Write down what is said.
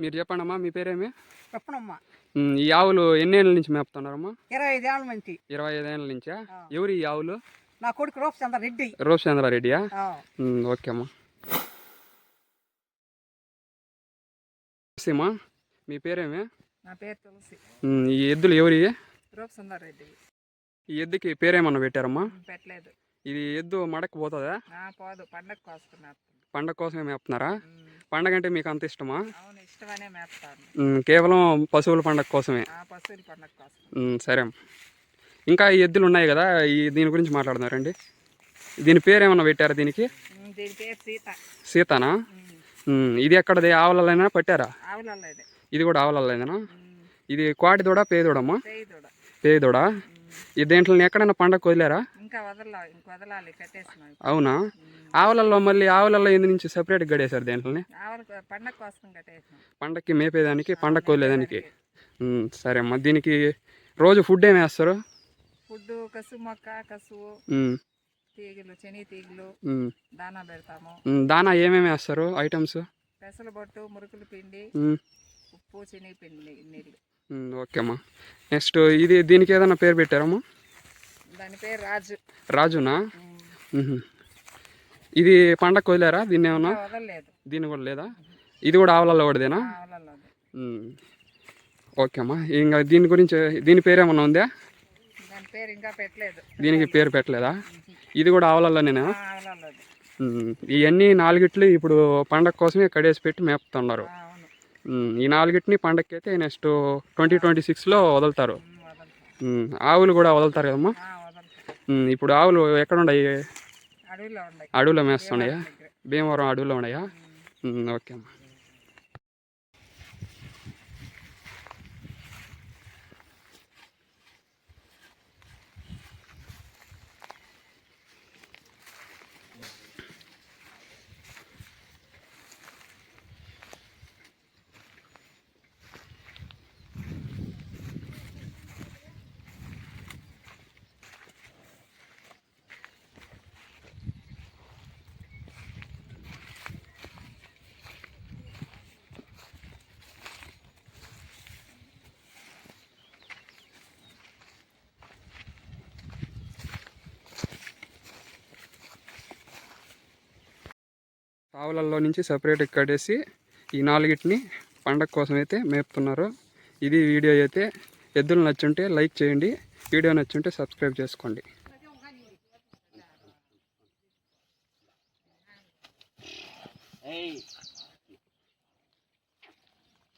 మీరు చెప్పండి అమ్మా మీ పేరేమి? చెప్పనమ్మా. ఈ ఆవులు ఎన్ని ఏళ్ళ నుంచి మేపుతున్నారమ్మా ఇరవై ఐదేళ్ళ నుంచి. ఇరవై ఐదేళ్ళ నుంచా? ఆ. ఎవరు ఈ ఆవులు? నా కొడుకు రూపచంద్ర రెడ్డి. రూపచంద్రారెడ్డియా ఆ, ఉమ్, ఓకే అమ్మా. సీమా మీ పేరేమి? నా పేరు తులసి. ఈ ఎద్దులు ఎవరి? రూపచంద్ర రెడ్డి. ఈ ఎద్దుకి పేరేమన్నా పెట్టారమ్మా? పెట్టలేదు. ఇది ఎద్దు మడకు పోతుందా? పోదు. పండగ కోసుకున్నారు పండగ కోసమే మేపుతున్నారా? పండగ అంటే మీకు అంత ఇష్టమా? కేవలం పశువుల పండగ కోసమే. ఆ పశువుల పండగ కోసం. ఉమ్, సరే. ఇంకా ఈ ఎద్దులు ఉన్నాయి కదా ఈ దీని గురించి మాట్లాడుతున్నారండి. దీని పేరు ఏమన్నా పెట్టారా దీనికి? ఉమ్, దీని పేరు సీత. సీతనా? ఇది ఎక్కడది ఆవులైనా పట్టారా? ఇది కూడా ఆవులైనా ఇది కోటి దూడ పేదోడమ్మా పేదోడ. ఈ దేంట్లో ఎక్కడైనా పండగ వదిలేరా? ఇంకా వదలా ఇంక వదలాలి కట్టేసినాం. అవునా? ఆవులలో మళ్ళీ ఆవులలో ఎందు నుంచి సెపరేట్ గడేశారు దేంట్లోని? ఆవులకు పండగ కోసం కట్టేసినాం. పండక్కి మేపేదానికి పండగ వదిలేదానికి. ఉమ్, సరే అమ్మా దీనికి రోజు ఫుడ్ ఏమి వేస్తారు? ఫుడ్ కసు మొక్క కసువు తీగలు శని తీగలు దానా పెడతాము. దానా ఏమేమి వేస్తారు ఐటమ్స్? పెసల బొట్టు మురుకులు పిండి ఉప్పు శనగపిండి నీళ్ళు. ఉమ్, ఓకే అమ్మా. నెక్స్ట్ ఇది దీనికి ఏదైనా పేరు పెట్టారమ్మా? దాని పేరు రాజు. రాజునా. ఇది పండగ వదిలేరా? దీన్ని ఏమన్నా? వదలలేదు. దీన్ని కూడా లేదా? ఇది కూడా ఆవులలో ఒకటిదేనా. ఓకే అమ్మా. ఇంకా దీని గురించి దీని పేరు ఏమన్నా ఉందా? దాని పేరు ఇంకా పెట్టలేదు. దీనికి పేరు పెట్టలేదా? ఇది కూడా ఆవులలోనేనా. ఇవన్నీ నాలుగిట్లు ఇప్పుడు పండగ కోసమే కడేసి పెట్టి మేపుతున్నారు. ఈ నాలుగిటిని పండగకి అయితే నెక్స్ట్ ట్వంటీ ట్వంటీ సిక్స్లో వదులుతారు. ఆవులు కూడా వదులుతారు కదమ్మా. ఇప్పుడు ఆవులు ఎక్కడ ఉన్నాయి. అడవిలో మేస్తున్నాయా. భీమవరం అడవిలో ఉన్నాయా? ఓకే అమ్మా. ఆవులలో నుంచి సపరేట్ కట్టేసి ఈ నాలుగిటిని పండగ కోసం అయితే మేపుతున్నారు ఇది వీడియో అయితే ఎద్దులు నచ్చుంటే లైక్ చేయండి వీడియో నచ్చుంటే సబ్స్క్రైబ్ చేసుకోండి Hey.